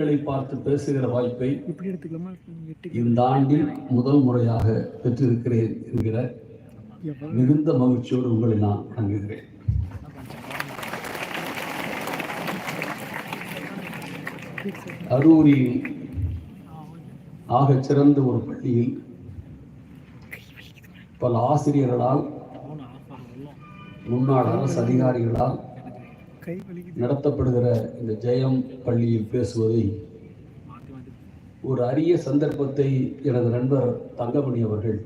பார்த்து பேசுகிற வாய்ப்பை இந்த ஆண்டில் முதல் முறையாக பெற்றிருக்கிறேன் என்கிற மிகுந்த மகிழ்ச்சியோடு உங்களை நான் வணங்குகிறேன். அரூரில் ஆகச் சிறந்த ஒரு பள்ளியில் பல ஆசிரியர்களால் முன்னாள் அரசு அதிகாரிகளால் நடத்தப்படுகிற இந்த ஜெயம் பள்ளியில் பேசுவதை ஒரு அரிய சந்தர்ப்பத்தை எனது நண்பர் தங்கமணி அவர்கள்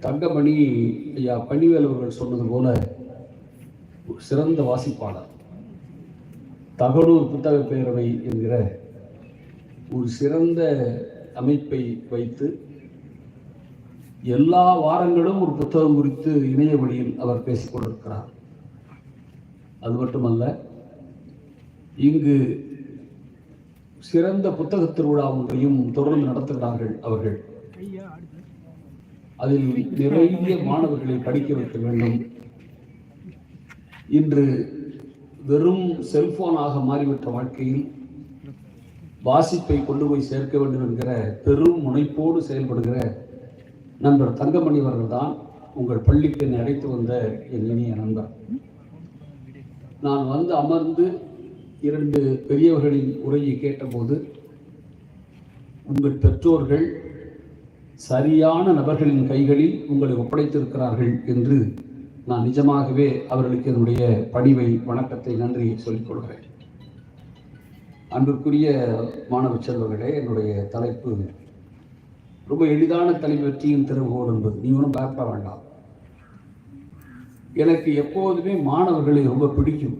தங்கமணி ஐயா பன்னிவேல் அவர்கள் சொன்னது போல ஒரு சிறந்த வாசிப்பாளர். தகடூர் புத்தக பேரவை என்கிற ஒரு சிறந்த அமைப்பை வைத்து எல்லா வாரங்களும் ஒரு புத்தகம் குறித்து இணைய வழியில் அவர் பேசிக் கொண்டிருக்கிறார். அது மட்டுமல்ல இங்கு சிறந்த புத்தக திருவிழா ஒன்றையும் தொடர்ந்து நடத்துகிறார்கள் அவர்கள். அதில் நிறைய மாணவர்களை படிக்க வைக்க வேண்டும். இன்று வெறும் செல்போனாக மாறிவிட்ட வாழ்க்கையில் வாசிப்பை கொண்டு போய் சேர்க்க வேண்டும் என்கிற பெரும் முனைப்போடு செயல்படுகிற நண்பர் தங்கமணி அவர்கள் தான் உங்கள் பள்ளிக்கு என்னை அழைத்து வந்த என் இனிய நண்பர். நான் வந்து அமர்ந்து இரண்டு பெரியவர்களின் உரையை கேட்டபோது உங்கள் பெற்றோர்கள் சரியான நபர்களின் கைகளில் உங்களை ஒப்படைத்திருக்கிறார்கள் என்று நான் நிஜமாகவே அவர்களுக்கு என்னுடைய பணிவை வணக்கத்தை நன்றியை சொல்லிக் கொள்கிறேன். அன்பிற்குரிய மாணவ செல்வர்களே என்னுடைய தலைப்பு ரொம்ப எளிதான தலைப்பு வெற்றியின் திறவுகோல் என்பது. நீ ஒன்றும் பயப்பட வேண்டாம். எனக்கு எப்போதுமே மாணவர்களை ரொம்ப பிடிக்கும்.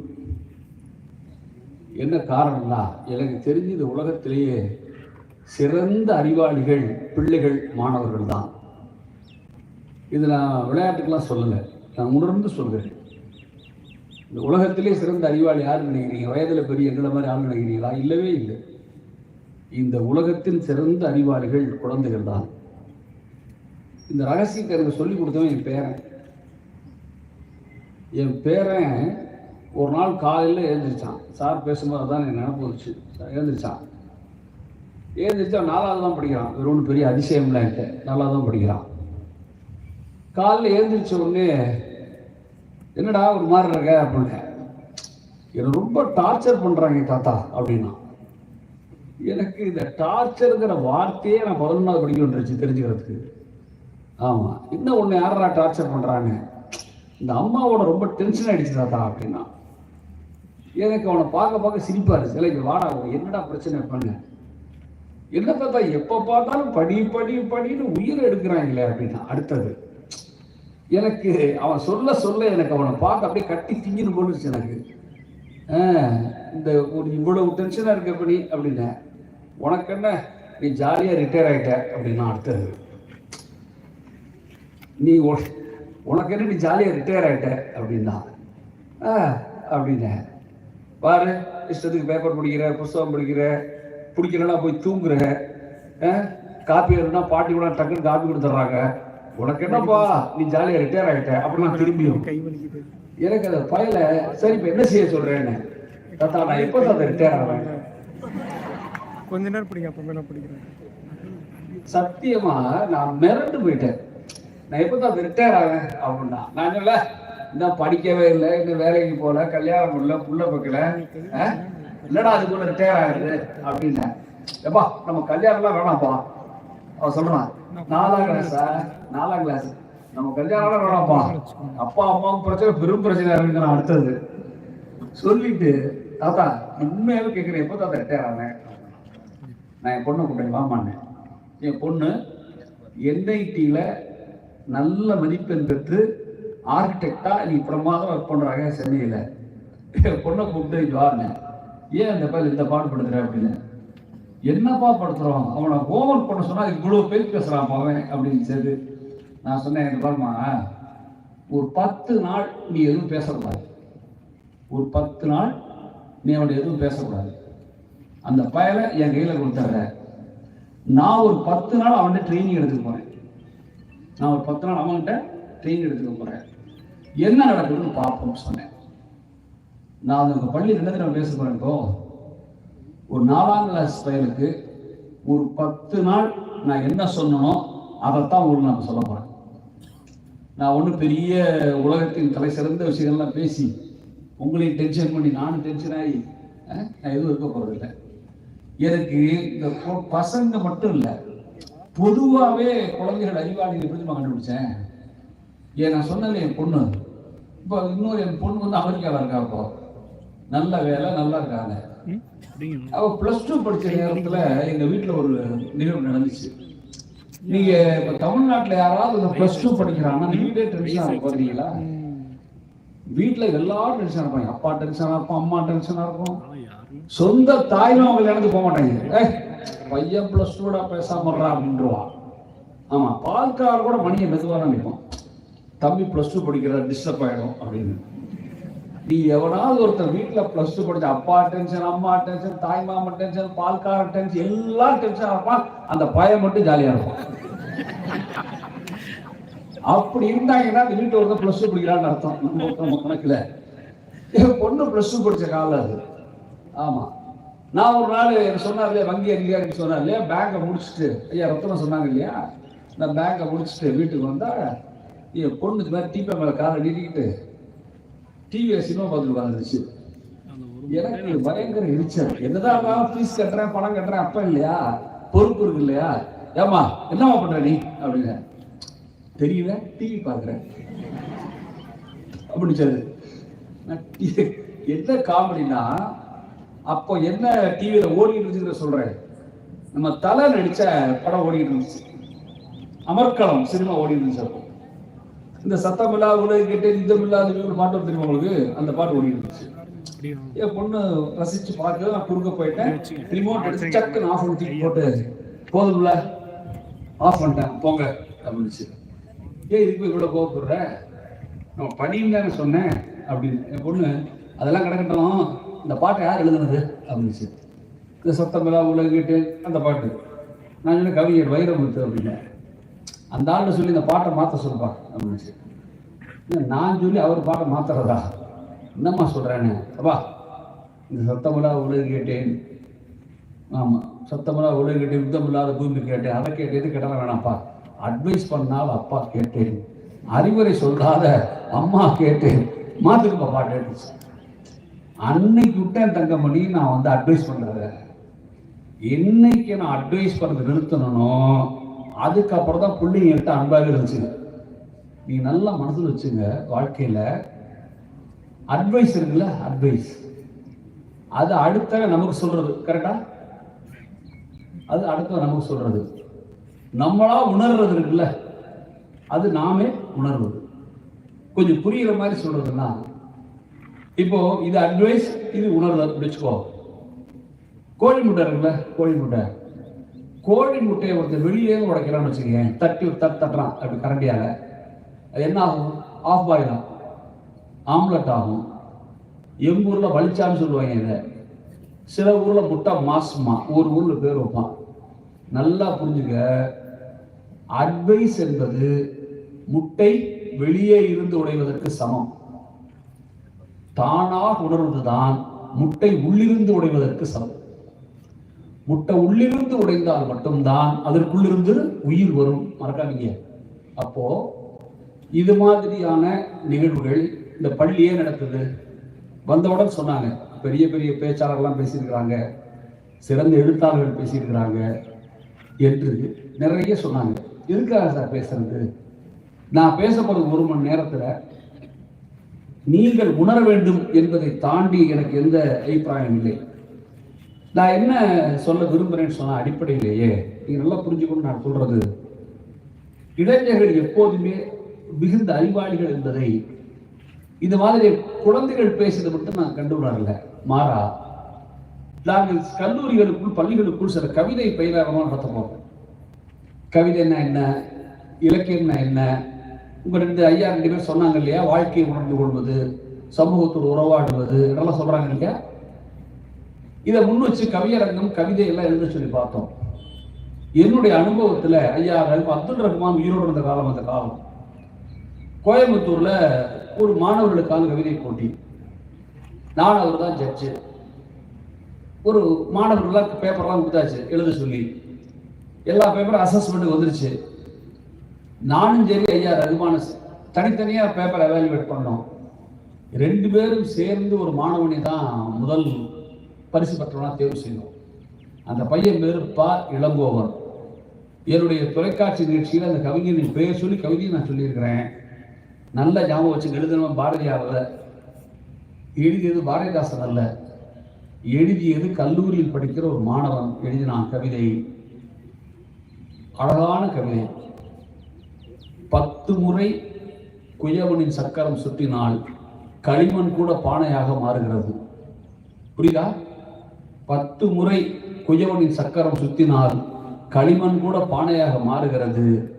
என்ன காரணம்னா எனக்கு தெரிஞ்சது இந்த உலகத்திலேயே சிறந்த அறிவாளிகள் பிள்ளைகள் மாணவர்கள் தான். இது நான் விளையாட்டுக்கெல்லாம் சொல்லலை. நான் உணர்ந்து சொல்கிறேன். இந்த உலகத்திலே சிறந்த அறிவாளி யார் நினைக்கிறீங்க? வயதில் பெரிய எங்களை மாதிரி ஆள் நினைக்கிறீங்களா? இல்லவே இல்லை. இந்த உலகத்தின் சிறந்த அறிவாளிகள் குழந்தைகள் தான். இந்த ரகசியத்தை எனக்கு சொல்லி கொடுத்தவன் என் பேரன். என் பேரன் ஒரு நாள் காலையில் எழுந்திரிச்சான். சார் பேசும்போது தான் எனக்கு நினப்பு வந்துச்சு. எழுந்திரிச்சான். எழுந்திரிச்சா நாலாவது தான் படிக்கிறான். வெறும் ஒன்றும் பெரிய அதிசயம்லாம் இல்லை நல்லா தான் படிக்கிறான். காலையில் எழுந்திரிச்ச உடனே என்னடா ஒரு மாதிரி இருக்க? அப்படின்னு. என்னை ரொம்ப டார்ச்சர் பண்ணுறாங்க தாத்தா அப்படின்னா. எனக்கு இந்த டார்ச்சருங்கிற வார்த்தையே நான் பதினொன்றாவது படிக்க வந்துருச்சு தெரிஞ்சுக்கிறதுக்கு. ஆமாம் இன்னும் ஒன்று யாரா டார்ச்சர் பண்ணுறாங்க இந்த அம்மாவோட ரொம்ப டென்ஷன் ஆயிடுச்சு தாத்தா அப்படின்னா. எனக்கு அவனை பார்க்க பார்க்க சிரிப்பா இருந்துச்சு இல்லை வாடா என்னடா பிரச்சனை பண்ண? என்ன தாத்தா எப்போ பார்த்தாலும் படி படி படின்னு உயிரை எடுக்கிறாங்களே அப்படின்னா அடுத்தது. எனக்கு அவன் சொல்ல சொல்ல எனக்கு அவனை பார்க்க அப்படியே கட்டி திங்கின்னு போட்டுச்சு எனக்கு. இந்த ஒரு இவ்வளவு டென்ஷனாக இருக்க எப்படி அப்படின்னேன் உனக்கு என்ன? நீ ஜாலியாக ரிட்டையர் ஆகிட்ட அப்படின்னா அடுத்தது. நீ உனக்கு என்ன நீ ஜாலியாக ரிட்டையர் ஆகிட்ட அப்படின்னா ஆ அப்படின்னேன் பாரு இஷ்டத்துக்கு பேப்பர் படிக்கிற புஸ்தகம் படிக்கிற பிடிக்கிறனா போய் தூங்குற காப்பி வேணும்னா பாட்டி கூட டக்குன்னு காப்பி கொடுத்துட்றாங்க. உனக்கு என்னப்பா நீ ஜாலியாக ரிட்டையர் ஆகிட்ட அப்படின்னா திரும்பியும் எனக்கு அந்த பயல சரி இப்போ என்ன செய்ய சொல்றேன்னு. தாத்தா நான் எப்போ தாத்தா ரிட்டையர் ஆவேன்? கொஞ்ச நேரம் படிங்க நான் படிக்கிறேன். சத்தியமா நான் மிரண்டு போயிட்டேன். நான் எப்போ தான் ரிட்டையர் ஆவேன் அப்படின்னா நான் சொல்ல இன்னும் படிக்கவே இல்லை இன்னும் வேலைக்கு போகல கல்யாணம் பண்ணல புள்ள பக்கல இல்லடா அதுக்குள்ள ரிட்டையர் ஆகுது அப்படின்னேன் எப்பா நம்ம கல்யாணம்லாம் வேணாம்ப்பா. அவன் சொல்றான் நாலாம் கிளாஸா நாலாம் கிளாஸ் நம்ம கல்யாணம்லாம் வேணாம்ப்பா. அப்பா அம்மாவுக்கு பிரச்சனை பெரும் பிரச்சனை இருக்குங்கிறான் அடுத்தது சொல்லிட்டு தாத்தா உண்மையாவே கேட்குறேன் எப்போ தாத்தா ரிட்டையர் ஆனேன் நான் என் பொண்ணை கூப்பிட்டேன் வாமான்னு என் பொண்ணு என்ஐடியில் நல்ல மதிப்பெண் பெற்று ஆர்கிடெக்டா நீ பிரமாதம் ஒர்க் பண்ணுறாங்க சென்னையில. என் பொண்ணை கூப்பிட்டு இங்க வாருங்க ஏன் இந்த பையன் இந்த பாட்டு படுத்துற? அப்படின்னு. என்னப்பா படுத்துறோம்? அவனை ஹோம்ஒர்க் பண்ண சொன்னா இவ்வளோ பேர் பேசுறான் அவன் அப்படின்னு சொல்லி நான் சொன்னேன் எனக்கு பாருமா ஒரு பத்து நாள் நீ எதுவும் பேசக்கூடாது. ஒரு பத்து நாள் நீ அவனை எதுவும் பேசக்கூடாது. அந்த பயலை என் கையில் கொடுத்துட்ற நான் ஒரு பத்து நாள் அவன்கிட்ட ட்ரைனிங் எடுத்துக்க போறேன். நான் ஒரு பத்து நாள் அவன்கிட்ட ட்ரெயின் எடுத்துக்க போகிறேன் என்ன நடக்குதுன்னு பார்ப்போம்னு சொன்னேன். நான் உங்கள் பள்ளி ரெண்டு தடவை பேச போகிறேன் இப்போ ஒரு நாலாம் கிளாஸ் பயலுக்கு ஒரு பத்து நாள் நான் என்ன சொன்னனோ அதைத்தான் உங்களுக்கு நான் சொல்ல போகிறேன் நான் ஒன்றும் பெரிய உலகத்தின் தலை சிறந்த விஷயங்கள்லாம் பேசி உங்களையும் டென்ஷன் பண்ணி நானும் டென்ஷன் ஆகி நான் எதுவும் இருக்க போகிறதில்லை எனக்கு இந்த பசங்க மட்டும் இல்லை பொதுவாகவே குழந்தைகள் அறிவாளிகள் எப்படி நான் கண்டுபிடிச்சேன்? ஏன் நான் சொன்னேன் என் பொண்ணு. இப்போ இன்னொரு என் பொண்ணு வந்து அமெரிக்காவில் இருக்கா இப்போ. நல்ல வேலை நல்லா இருக்காங்க. அவ பிளஸ் டூ படிச்ச நேரத்துல எங்க வீட்ல ஒரு நிகழ்வு நடந்துச்சு. நீங்க இப்ப தமிழ்நாட்டுல யாராவது பிளஸ் டூ படிக்கிறாங்கன்னா நீங்களே டென்ஷன் பாத்தீங்களா? வீட்ல எல்லாரும் டென்ஷனா இருப்பாங்க. அப்பா டென்ஷனா இருப்போம் அம்மா டென்ஷனா இருக்கும் சொந்த தாய்மா அவங்க இடத்துக்கு போக மாட்டாங்க. ஏய் பையன் பிளஸ் டூடா பேசாமறா அப்படின்றவா. ஆமா பால்கார் கூட மணியை மெதுவாக நிற்கும் தம்பி பிளஸ் டூ படிக்கிற டிஸ்டர்ப் ஆயிடும் அப்படின்னு. நீ எவனாவது ஒருத்தர் வீட்டில் ப்ளஸ் டூ படிச்ச அப்பா டென்ஷன் அம்மா டென்ஷன் தாய் மாமன் டென்ஷன் பால்கார டென்ஷன் எல்லாம் டென்ஷன் இருப்பான். அந்த பையன் மட்டும் ஜாலியா இருக்கும். அப்படி இருந்தாங்கன்னா அந்த வீட்டு ஒருத்தர் ப்ளஸ் டூ படிக்கிறான்னு அர்த்தம். நம்ம நம்ம கணக்குல. என் பொண்ணு ப்ளஸ் டூ படிச்ச காலம் அது. ஆமா. நான் ஒரு நாள் சொன்னார் இல்லையா வங்கி அதிகாரி சொன்னார் இல்லையா பேங்கை முடிச்சுட்டு. ஐயா ரத்தனம் சொன்னாங்க இல்லையா? நான் பேங்கை முடிச்சுட்டு வீட்டுக்கு வந்தா என் பொண்ணுக்கு மேலே மாதிரி மேலே காலை நீட்டிக்கிட்டு டிவியில் சினிமா பார்த்துட்டு உட்காந்துருச்சு எனக்கு பயங்கர எரிச்சல். என்னதான் இருந்தாலும் ஃபீஸ் கட்டுறேன் பணம் கட்டுறேன் அப்ப இல்லையா? பொறுப்பு இருக்கு இல்லையா? ஏமா என்னம்மா பண்ற நீ? அப்படின்னு. தெரியல டிவி பார்க்குறேன். அப்படின்னு சொல்லுது. என்ன காமெடினா அப்போ என்ன டிவியில ஓடிக்கிட்டு இருந்துச்சுன்னு சொல்றேன். நம்ம தலை நடித்த படம் ஓடிக்கிட்டு இருந்துச்சு. அமர்க்களம் சினிமா ஓடிக்கிட்டு இருந்துச்சு அப்போ. இந்த இல்லாத உலக கேட்டு இந்த இல்லாத ஒரு பாட்டு உங்களுக்கு? அந்த பாட்டு ஓடி இருந்துச்சு. என் பொண்ணு ரசிச்சு பார்த்து நான் குறுக்க போயிட்டேன். ரிமோட் எடுத்து சக்குன்னு ஆஃப் பண்ணி போட்டு போதும்ல ஆஃப் பண்ணிட்டேன் போங்க அப்படின்னுச்சு. ஏன் இதுக்கு இவ்வளோ கோவப்படுற? நம்ம படின்னு தானே சொன்னேன். அப்படின்னு. என் பொண்ணு அதெல்லாம் கிடக்கட்டும் இந்த பாட்டை யார் எழுதுனது? அப்படின்னுச்சு இந்த சத்தமெல்லாம் உலகிட்டு அந்த பாட்டு. நான் சொன்ன கவிஞர் வைரமுத்து அப்படின்னேன் அந்த ஆள்கிட்ட சொல்லி இந்த பாட்டை மாற்ற சொல்லுப்பா. அப்படின்னு இல்ல, நான் சொல்லி அவர் பாட்டை மாற்றுறதா என்னம்மா சொல்கிறேன்னு அப்பா இந்த சத்தமில்லா உலகு கேட்டேன். ஆமாம் சத்தமெல்லாம் உலகு கேட்டேன் யுத்தம் இல்லாத பூமி கேட்டேன். அதை கேட்டு எது கேட்டாலும் வேணாம்ப்பா. அட்வைஸ் பண்ணால் அப்பா கேட்டேன். அறிவுரை சொல்லாத அம்மா கேட்டேன். மாத்துக்கு பாப்பா எடுத்துச்சு அன்னைக்கு விட்டேன் தங்கமணி நான் வந்து அட்வைஸ் பண்றத என்னைக்கு நான் அட்வைஸ் பண்ணது நிறுத்தணும் அதுக்கப்புறம் தான் பிள்ளைங்க என்கிட்ட அன்பாக இருந்துச்சுங்க. நீ நல்லா மனசில் வச்சுங்க வாழ்க்கையில். அட்வைஸ் இருக்குல்ல அட்வைஸ் அது அடுத்த நமக்கு சொல்றது கரெக்டா அது அடுத்த நமக்கு சொல்றது. நம்மளா உணர்றது இருக்குல்ல அது நாமே உணர்வது கொஞ்சம் புரியுற மாதிரி சொல்றதுன்னா இப்போ இது அட்வைஸ் இது உணர்தல் அப்படி வச்சுக்கோ. கோழி முட்டை இருக்குல்ல கோழி முட்டை. கோழி முட்டையை ஒருத்தர் வெளியே உடைக்கிறான்னு வச்சுக்கேன் தட்டி தட்டு தட்டுறான் அப்படி கரண்டியால அது என்ன ஆகும்? ஆஃப் பாயில் ஆகும். ஆம்லெட் ஆகும். எங்க ஊரில் வலிச்சான்னு சொல்லுவாங்க இதை. சில ஊர்ல முட்டை மாசுமா ஒரு ஊர்ல பேர் வைப்பான். நல்லா புரிஞ்சுக்க. அட்வைஸ் என்பது முட்டை வெளியே இருந்து உடைவதற்கு சமம். தானாக உணர்வதுதான் முட்டை உள்ளிருந்து உடைவதற்கு சமம். முட்டை உள்ளிருந்து உடைந்தால் மட்டும்தான் அதற்குள்ளிருந்து உயிர் வரும். மறக்காதீங்க. அப்போ இது மாதிரியான நிகழ்வுகள் இந்த பள்ளியே நடக்குது. வந்தவுடன் சொன்னாங்க. பெரிய பெரிய பேச்சாளர்லாம் பேசியிருக்கிறாங்க. சிறந்த எழுத்தாளர்கள் பேசியிருக்கிறாங்க. என்று நிறைய சொன்னாங்க. எதுக்காக சார் பேசுறது? நான் பேச போறது ஒரு மணி நேரத்துல நீங்கள் உணர வேண்டும் என்பதை தாண்டி எனக்கு எந்த அபிப்பிராயம் இல்லை. நான் என்ன சொல்ல விரும்புறேன்னு சொன்ன அடிப்படையிலேயே நீங்க நல்லா புரிஞ்சுக்கணும் நான் சொல்றது. இளைஞர்கள் எப்போதுமே மிகுந்த அறிவாளிகள் என்பதை இந்த மாதிரி குழந்தைகள் பேசுறது மட்டும் நான் கண்டு உணரல மாறா நாங்கள் கல்லூரிகளுக்குள் பள்ளிகளுக்குள் சில கவிதை பயிலாகமாக நடத்த போறோம் கவிதைன்னா என்ன? இலக்கியம்னா என்ன உங்க ரெண்டு ஐயா ரெண்டு பேர் சொன்னாங்க இல்லையா? வாழ்க்கையை உணர்ந்து கொள்வது சமூகத்தோடு உறவாடுவது இதெல்லாம் சொல்றாங்க இல்லையா இதை முன் வச்சு கவியரங்கம் கவிதை எல்லாம் எழுத சொல்லி பார்த்தோம். என்னுடைய அனுபவத்துல ஐயா அப்துல் ரஹ்மான் உயிரோடு இருந்த காலம் அந்த காலம். கோயம்புத்தூர்ல ஒரு மாணவர்களுக்கான கவிதை போட்டி. நான் அவர் தான் ஜட்ஜு ஒரு மாணவர்களாக பேப்பர்லாம் கொடுத்தாச்சு எழுத சொல்லி. எல்லா பேப்பரும் அசஸ்மெண்ட் வந்துருச்சு. நானும் சரி ஐயா ரகுமான தனித்தனியாக பேப்பர் எவாலுவேட் பண்ணோம். ரெண்டு பேரும் சேர்ந்து ஒரு மாணவனை தான் முதல் பரிசு பெற்றவனா தேர்வு செய்தோம். அந்த பையன் பேர் ப. இளங்கோவன். என்னுடைய தொலைக்காட்சி நிகழ்ச்சியில் அந்த கவிஞரின் பெயர் சொல்லி கவிதையை நான் சொல்லியிருக்கிறேன். நல்ல ஞாபகம் வச்சு எழுதணும் பாரதியாவில் எழுதியது பாரதிதாசன் அல்ல. எழுதியது கல்லூரியில் படிக்கிற ஒரு மாணவன் எழுதினான் கவிதை. அழகான கவிதை. பத்து முறை குயவனின் சக்கரம் சுற்றினால் களிமண் கூட பானையாக மாறுகிறது. புரியுதா? பத்து முறை குயவனின் சக்கரம் சுத்தினால் களிமண் கூட பானையாக மாறுகிறது.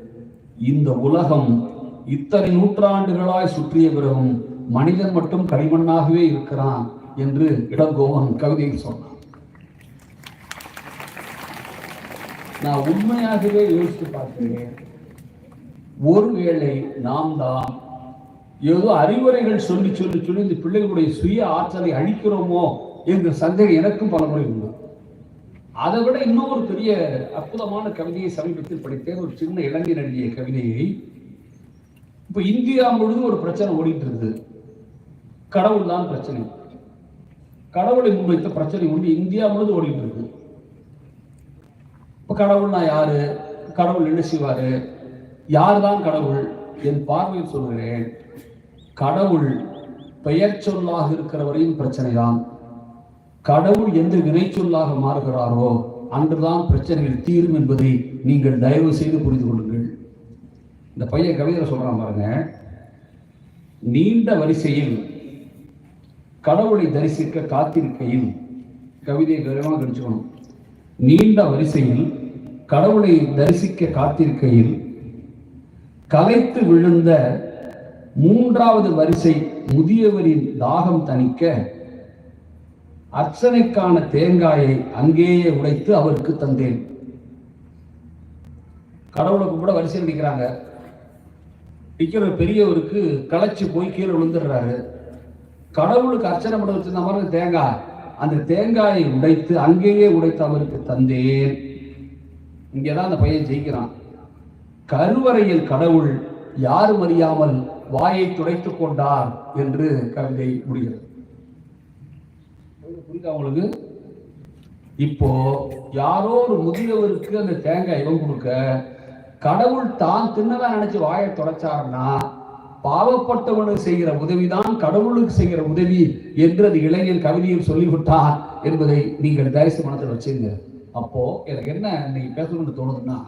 இந்த உலகம் இத்தனை நூற்றாண்டுகளாய் சுற்றிய பிறகும் மனிதன் மட்டும் களிமண்ணாகவே இருக்கிறான். என்று இளங்கோவன் கவிதையில் சொன்னான். நான் உண்மையாகவே யோசித்து பார்க்கிறேன். ஒருவேளை நாம் தான் ஏதோ அறிவுரைகள் சொல்லி சொல்லி சொல்லி இந்த பிள்ளைகளுடைய சுய ஆற்றலை அழிக்கிறோமோ என்ற சந்தேகம் எனக்கும் பல முறை உண்டு. அதை விட இன்னொரு பெரிய அற்புதமான கவிதையை சமீபத்தில் படித்தேன். ஒரு சின்ன இளைஞர் எழுதிய கவிதையை. இப்போ இந்தியா முழுவதும் ஒரு பிரச்சனை ஓடிட்டு இருக்குது. கடவுள் தான் பிரச்சனை. கடவுளை முன்வைத்த பிரச்சனை ஒன்று இந்தியா முழுவதும் ஓடிட்டு இருக்கு. இப்ப கடவுள்னா யாரு? கடவுள் என்ன செய்வாரு? யார் தான் கடவுள்? என் பார்வையில் சொல்கிறேன் கடவுள் பெயர் சொல்லாக இருக்கிற வரையும் பிரச்சனை தான் கடவுள் எந்த வினை சொல்லாக மாறுகிறாரோ அன்றுதான் பிரச்சனைகள் தீரும் என்பதை நீங்கள் தயவு செய்து புரிந்து கொள்ளுங்கள். இந்த பையன் கவிதை சொல்றான் பாருங்க நீண்ட வரிசையில் கடவுளை தரிசிக்க காத்திருக்கையில் கவிதையை கவனமாக கடிச்சுக்கணும் நீண்ட வரிசையில் கடவுளை தரிசிக்க காத்திருக்கையில் கலைத்து விழுந்த மூன்றாவது வரிசை முதியவரின் தாகம் தணிக்க அர்ச்சனைக்கான தேங்காயை அங்கேயே உடைத்து அவருக்கு தந்தேன். கடவுளுக்கு கூட வரிசையில் நிற்கிறாங்க நிற்கிற பெரியவருக்கு களைச்சு போய் கீழே விழுந்துடுறாரு. கடவுளுக்கு அர்ச்சனை பண்ண வச்சிருந்த மாதிரி தேங்காய். அந்த தேங்காயை உடைத்து அங்கேயே உடைத்து அவருக்கு தந்தேன். இங்கேதான் அந்த பையன் ஜெயிக்கிறான். கருவறையில் கடவுள் யாரும் அறியாமல் வாயை துடைத்துக் கொண்டார் என்று கவிதை முடிகிறது. புரியுதா உங்களுக்கு? இப்போ யாரோ ஒரு முதியவருக்கு அந்த தேங்காய் இவன் கொடுக்க கடவுள் தான் தின்னதான் நினைச்சு வாயை தொடச்சாருன்னா பாவப்பட்டவனுக்கு செய்கிற உதவிதான் கடவுளுக்கு செய்கிற உதவி என்று அது இளைஞர் கவிதையில் சொல்லிவிட்டார் என்பதை நீங்கள் தரிசு மனத்தில் வச்சிருங்க அப்போ எனக்கு என்ன இன்னைக்கு பேசணும்னு தோணுதுன்னா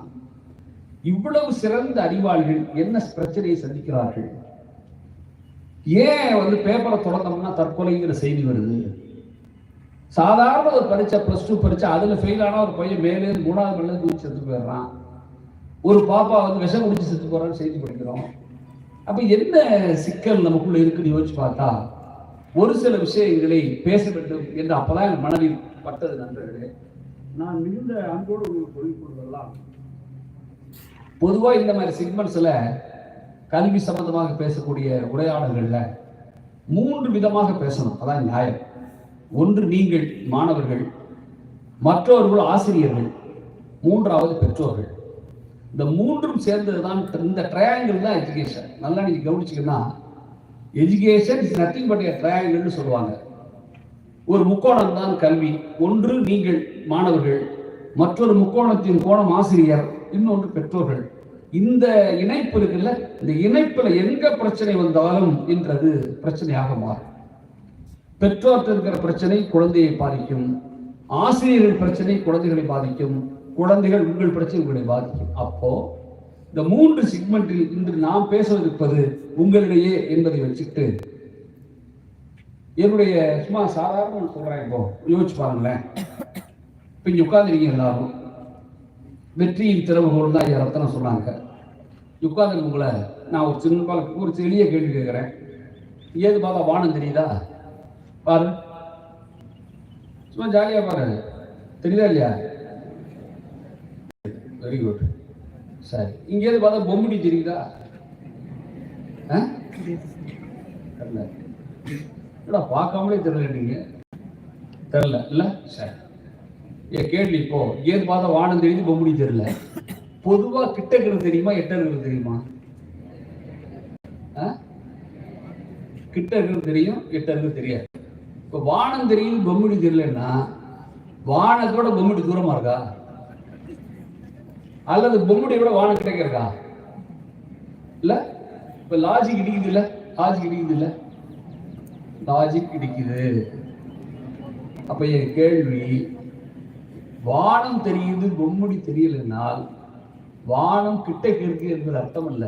இவ்வளவு சிறந்த அறிவாளிகள் என்ன பிரச்சனையை சந்திக்கிறார்கள்? ஏன் வந்து பேப்பரை தொடர்ந்தோம்னா தற்கொலைங்கிற செய்தி வருது? சாதாரண ஒரு பரீட்சை ப்ளஸ் டூ பரீட்சை அதில் ஃபெயில் ஆன ஒரு பையன் மேலே மூணாவது மேலே குதிச்சு செத்து போயிடுறான். ஒரு பாப்பா வந்து விஷம் குடிச்சு செத்து போறான்னு செய்தி படிக்கிறோம். அப்ப என்ன சிக்கல் நமக்குள்ள இருக்குன்னு யோசிச்சு பார்த்தா ஒரு சில விஷயங்களை பேச வேண்டும் என்று அப்பதான் என் மனதில் பட்டது நண்பர்களே. நான் மிகுந்த அன்போடு உங்களுக்கு சொல்லிக் கொள்வதெல்லாம் பொதுவா இந்த மாதிரி சிக்மெண்ட்ஸ்ல கல்வி சம்பந்தமாக பேசக்கூடிய உரையாடல்கள்ல மூன்று விதமாக பேசணும். அதான் நியாயம். ஒன்று நீங்கள் மாணவர்கள் மற்றவர்கள் ஆசிரியர்கள் மூன்றாவது பெற்றோர்கள். இந்த மூன்றும் சேர்ந்தது தான் இந்த ட்ரையாங்கிள் தான் எஜுகேஷன் நல்லா நீங்க கவனிச்சீங்கன்னா எஜுகேஷன் இஸ் நத்திங் பட் ட்ரையாங்கிள்னு சொல்லுவாங்க. ஒரு முக்கோணம் தான் கல்வி. ஒன்று நீங்கள் மாணவர்கள் மற்றொரு முக்கோணத்தின் கோணம் ஆசிரியர் இன்னொன்று பெற்றோர்கள். இந்த இணைப்பு இருக்குல்ல இந்த இணைப்புல எங்க பிரச்சனை வந்தாலும் என்றது பிரச்சனையாக மாறும். பெற்றோர்கிட்ட இருக்கிற பிரச்சனை குழந்தையை பாதிக்கும். ஆசிரியர்கள் பிரச்சனை குழந்தைகளை பாதிக்கும். குழந்தைகள் உங்கள் பிரச்சனை உங்களை பாதிக்கும். அப்போ இந்த மூன்று சிக்மெண்டில் இன்று நாம் பேசவிருப்பது உங்களிடையே என்பதை வச்சுக்கிட்டு என்னுடைய சும்மா சாதாரண சொல்றேன் இப்போ. யோசிச்சு பாருங்களேன். இப்போ இங்க உட்காந்துருக்கீங்க எல்லாரும். வெற்றியின் திறவுகோல் தான் ஐயா ரத்தனம் சொன்னாங்க உட்காந்து உங்களை நான் ஒரு சின்ன பால- ஒரு எளிய கேள்வி கேட்குறேன். ஏது பார்த்தா வானம் தெரியுதா? பாரு. சும்மா ஜாலியா பாரு. தெரியுதா இல்லையா? வெரி குட் சரி. இங்கேருந்து பார்த்தா பொம்முடி தெரியுதா ஆ? என்னடா பார்க்காமலே தெரியல நீங்க? தெரியல. இல்ல? சரி. ஏ கேள்வி இப்போ. ஏன்னு பார்த்தா வானம் தெரியுது பொம்முடி தெரியல பொதுவா கிட்டக்கிறது தெரியுமா எட்ட தெரியுமா? கிட்ட இருக்கிறது தெரியும் எட்ட இருக்கிறது தெரியாது. இப்போ வானம் தெரியும் பொம்முடி தெரியலன்னா வானத்தோட பொம்முடி தூரமா இருக்கா? அல்லது பொம்முடைய விட வானம் கிடைக்கிறதா? இல்ல? இப்ப லாஜிக் இடிக்குது இல்ல? லாஜிக் இடிக்குது இல்ல? லாஜிக் இடிக்குது. அப்ப என் கேள்வி வானம் தெரியுது பொம்முடி தெரியலனால் வானம் கிட்டக்கு இருக்கு என்பது அர்த்தம் அல்ல.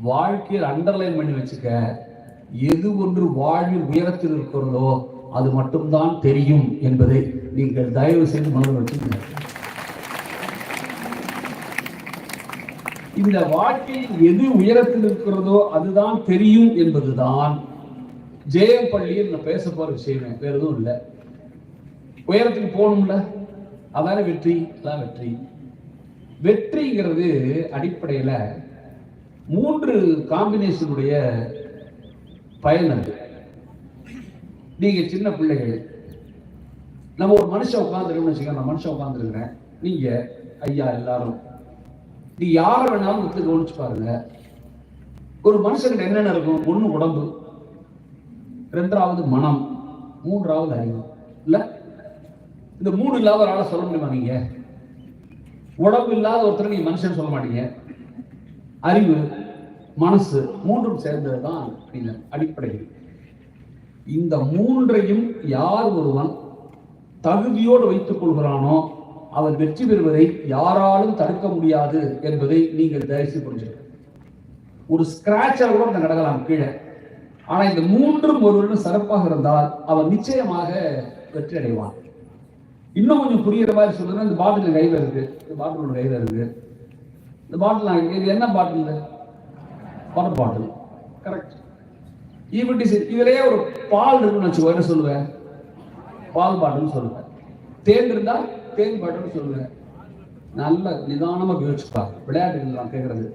வாழ்க்கையில் அண்டர்லைன் பண்ணி வச்சுக்க எது ஒன்று வாழ்வில் உயரத்தில் இருக்கிறதோ அது மட்டும்தான் தெரியும் என்பதை நீங்கள் தயவு செய்து மனதில் வச்சுக்கோங்க. இந்த வாழ்க்கையில் எது உயரத்தில் இருக்கிறதோ அதுதான் தெரியும் என்பதுதான். ஜெயம் பள்ளியில் நான் பேச போற விஷயமே வேற எதுவும் இல்லை. உயரத்துக்கு போகணும்ல? அதான வெற்றி? அதான் வெற்றி. வெற்றிங்கிறது அடிப்படையில் மூன்று காம்பினேஷனுடைய பயன் அது. நீங்க சின்ன பிள்ளைகள் நம்ம ஒரு மனுஷன் உட்காந்துருக்கோம்னு வச்சுக்கோங்க நான் மனுஷன் உட்காந்துருக்கிறேன் நீங்க ஐயா எல்லாரும் நீ யாரை வேணாலும் விட்டு கவனிச்சு பாருங்க. ஒரு மனுஷனுக்கு என்னென்ன இருக்கும் ஒண்ணு உடம்பு ரெண்டாவது மனம் மூன்றாவது அறிவு. இல்ல? இந்த மூணு இல்லாத ஒரு ஆளை சொல்ல முடியுமா நீங்க? உடம்பு இல்லாத ஒருத்தர் நீங்க மனுஷன் சொல்ல மாட்டீங்க. அறிவு மனசு மூன்றும் சேர்ந்தது தான் அடிப்படையில். இந்த மூன்றையும் யார் ஒருவன் தகுதியோடு வைத்துக் கொள்கிறானோ அவர் வெற்றி பெறுவதை யாராலும் தடுக்க முடியாது என்பதை நீங்கள் தரிசி புரிஞ்சுக்கணும். ஒரு ஸ்கிராச்சர் கூட அந்த நடக்கலாம் கீழே. ஆனா இந்த மூன்றும் ஒருவரும் சிறப்பாக இருந்தால் அவர் நிச்சயமாக வெற்றி அடைவார் இன்னும் கொஞ்சம் புரியுற மாதிரி சொல்லுன்னா இந்த பாட்டில் கையில் இருக்கு இந்த பாட்டிலோட கையில் இருக்கு இந்த பாட்டில் இது என்ன bottle water bottle correct even இதுலயே ஒரு பால் இருக்குன்னு வச்சுக்கோ என்ன சொல்லுவேன்? பால் பாட்டில் சொல்லுவேன். தேன் இருந்தால் தேன் பாட்டில்னு சொல்லுவேன். நல்ல நிதானமா யோசிச்சுப்பா. விளையாட்டு நான் கேட்கறது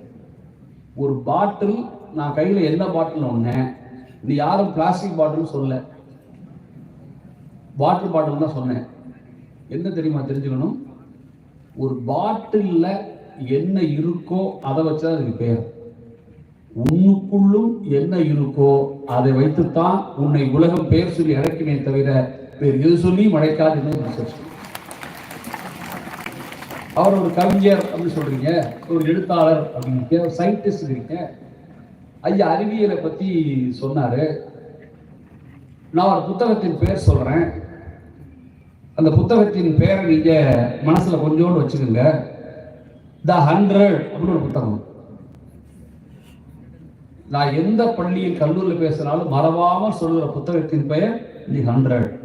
ஒரு பாட்டில் நான் கையில எந்த பாட்டில் ஒண்ணு நீ யாரும் பிளாஸ்டிக் பாட்டில் சொல்லல. வாட்டர் பாட்டில் தான் சொன்னேன். என்ன தெரியுமா தெரிஞ்சுக்கணும்? ஒரு பாட்டிலில் என்ன இருக்கோ அதை வச்சுதான் அதுக்கு பேர். உன்னுக்குள்ளும் என்ன இருக்கோ அதை வைத்துத்தான் உன்னை உலகம் பெயர் சொல்லி அழைக்குமே தவிர வேறு எது சொல்லி மழைக்காதுன்னு research. அவர் ஒரு கவிஞர் அப்படின்னு சொல்றீங்க ஒரு எழுத்தாளர் அப்படின்னு ஒரு சயின்டிஸ்ட் இருக்கீங்க. ஐயா அறிவியலை பத்தி சொன்னாரு. நான் ஒரு புத்தகத்தின் பேர் சொல்றேன். அந்த புத்தகத்தின் பேரை நீங்க மனசுல கொஞ்சோண்டு வச்சுக்கோங்க. த ஹண்ட்ரட் அப்படின்னு ஒரு புத்தகம். நான் எந்த பள்ளியில் கல்லூரியில் பேசினாலும் மறவாமல் சொல்லுகிற புத்தகத்தின் பெயர் the hundred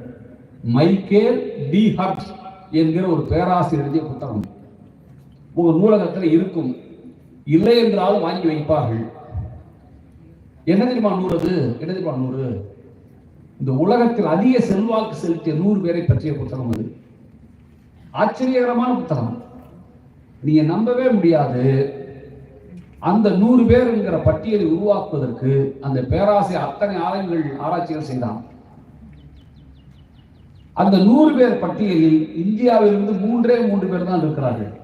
Michael D Hart என்கிற ஒரு பேராசிரியர் புத்தகம். ஒரு நூலகத்தில் இருக்கும். இல்லை என்றாலும் வாங்கி வைப்பார்கள். என்ன தெரியுமா நூறு அது? என்ன தெரியுமா நூறு? இந்த உலகத்தில் அதிக செல்வாக்கு செலுத்திய நூறு பேரை பற்றிய புத்தகம் அது. ஆச்சரியகரமான புத்தகம். நீங்க நம்பவே முடியாது. அந்த நூறு பேருங்கிற பட்டியலை உருவாக்குவதற்கு அந்த பேராசிரியர் அத்தனை ஆலயங்கள் ஆராய்ச்சிகள் செய்தான். அந்த நூறு பேர் பட்டியலில் இந்தியாவிலிருந்து மூன்றே மூன்று பேர் தான் இருக்கிறார்கள்.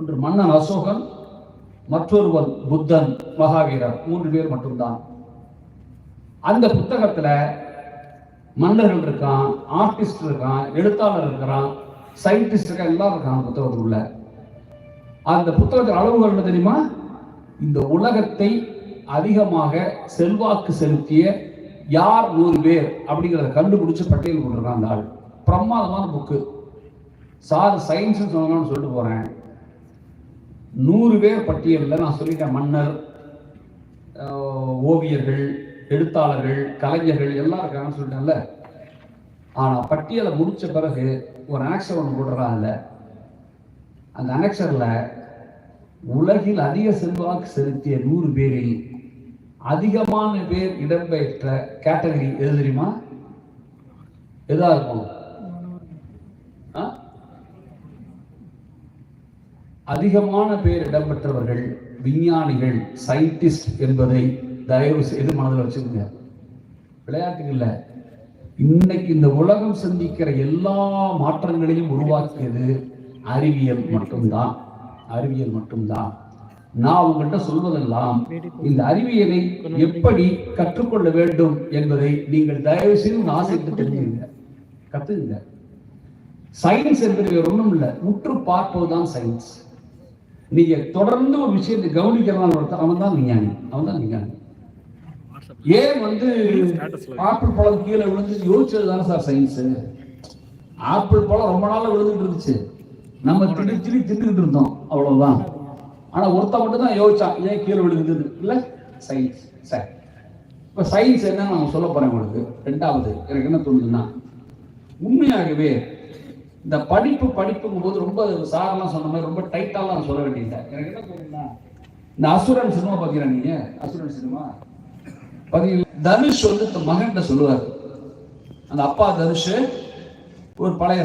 ஒன்று மன்னன் அசோகன் மற்றொருவன் புத்தன் மகாவீரர் மூன்று பேர் மட்டும்தான். அந்த புத்தகத்துல மன்னர்கள் இருக்கான் ஆர்டிஸ்ட் இருக்கான் எழுத்தாளர் இருக்கிறான் சயின்டிஸ்ட் இருக்கான் எல்லாம் இருக்கான் புத்தகத்துக்குள்ள. அந்த புத்தகத்தின் அளவுகள் என்ன தெரியுமா? இந்த உலகத்தை அதிகமாக செல்வாக்கு செலுத்திய யார் நூறு பேர் அப்படிங்கிறத கண்டுபிடிச்சு பட்டியல் போட்டிருக்கான் அந்த ஆள். பிரமாதமான புக்கு சார் சயின்ஸ் சொல்லணும்னு சொல்லிட்டு போறேன். நூறு பேர் பட்டியலில் நான் சொல்லிட்டேன். மன்னர் ஓவியர்கள் எழுத்தாளர்கள் கலைஞர்கள் எல்லாம் இருக்காங்கன்னு சொல்லிட்டேன்ல. ஆனால் பட்டியலை முடித்த பிறகு ஒரு ஆக்ஷன் ஒன்று போடுறாங்கல்ல அந்த அனெக்சர்ல உலகில் அதிக செல்வாக்கு செலுத்திய நூறு பேரில் அதிகமான பேர் இடம்பெற்ற கேட்டகரி எது தெரியுமா? எதா இருக்கும் ஆ? அதிகமான பேர் இடம்பெற்றவர்கள் விஞ்ஞானிகள் சயின்டிஸ்ட் என்பதை தயவு செய்து மனதில் வச்சுக்கோங்க. விளையாட்டுக்கு இன்னைக்கு இந்த உலகம் சந்திக்கிற எல்லா மாற்றங்களையும் உருவாக்கியது அறிவியல் மட்டும்தான். அறிவியல் மட்டும்தான். நான் உங்கள்கிட்ட சொல்வதெல்லாம் இந்த அறிவியலை எப்படி கற்றுக்கொள்ள வேண்டும் என்பதை நீங்கள் தயவு செய்து உங்க ஆசைக்கு தெரிஞ்சுங்க கத்துக்குங்க. சயின்ஸ் என்பது ஒன்றும் இல்லை. உற்று பார்ப்பதுதான் சயின்ஸ் நீங்க தொடர்ந்து ஒரு விஷயத்தை கவனிக்கிறவன் ஒருத்தர் அவன் தான் விஞ்ஞானி. அவன் தான் விஞ்ஞானி. ஏன் வந்து ஆப்பிள் பழம் கீழே விழுந்து யோசிச்சது தானே சார் சயின்ஸ் ஆப்பிள் பழம் ரொம்ப நாள் விழுந்துட்டு இருந்துச்சு. நம்ம திடீர் திடீர் தின்னுட்டு இருந்தோம். அவ்வளவுதான். ஆனா ஒருத்த மட்டும் தான் யோசிச்சான் ஏன் கீழே விழுந்தது இல்ல சயின்ஸ் சார் இப்ப சயின்ஸ் என்னன்னு நான் சொல்ல போறேன் உங்களுக்கு. ரெண்டாவது எனக்கு என்ன தோணுதுன்னா உண்மையாகவே இந்த படிப்பு படிப்புங்கும் போது ரொம்ப சாரெல்லாம் சொன்ன மாதிரி ரொம்ப டைட்டாலாம் சொல்ல வேண்டியது எனக்கு என்ன தோணுதுன்னா இந்த அசுரன் சினிமா பாத்தீங்களா நீங்க? அசுரன் சினிமா? பாத்தீங்களா தனுஷ் வந்து தன் மகன்கிட்ட சொல்லுவார். அந்த அப்பா தனுஷ் ஒரு பழைய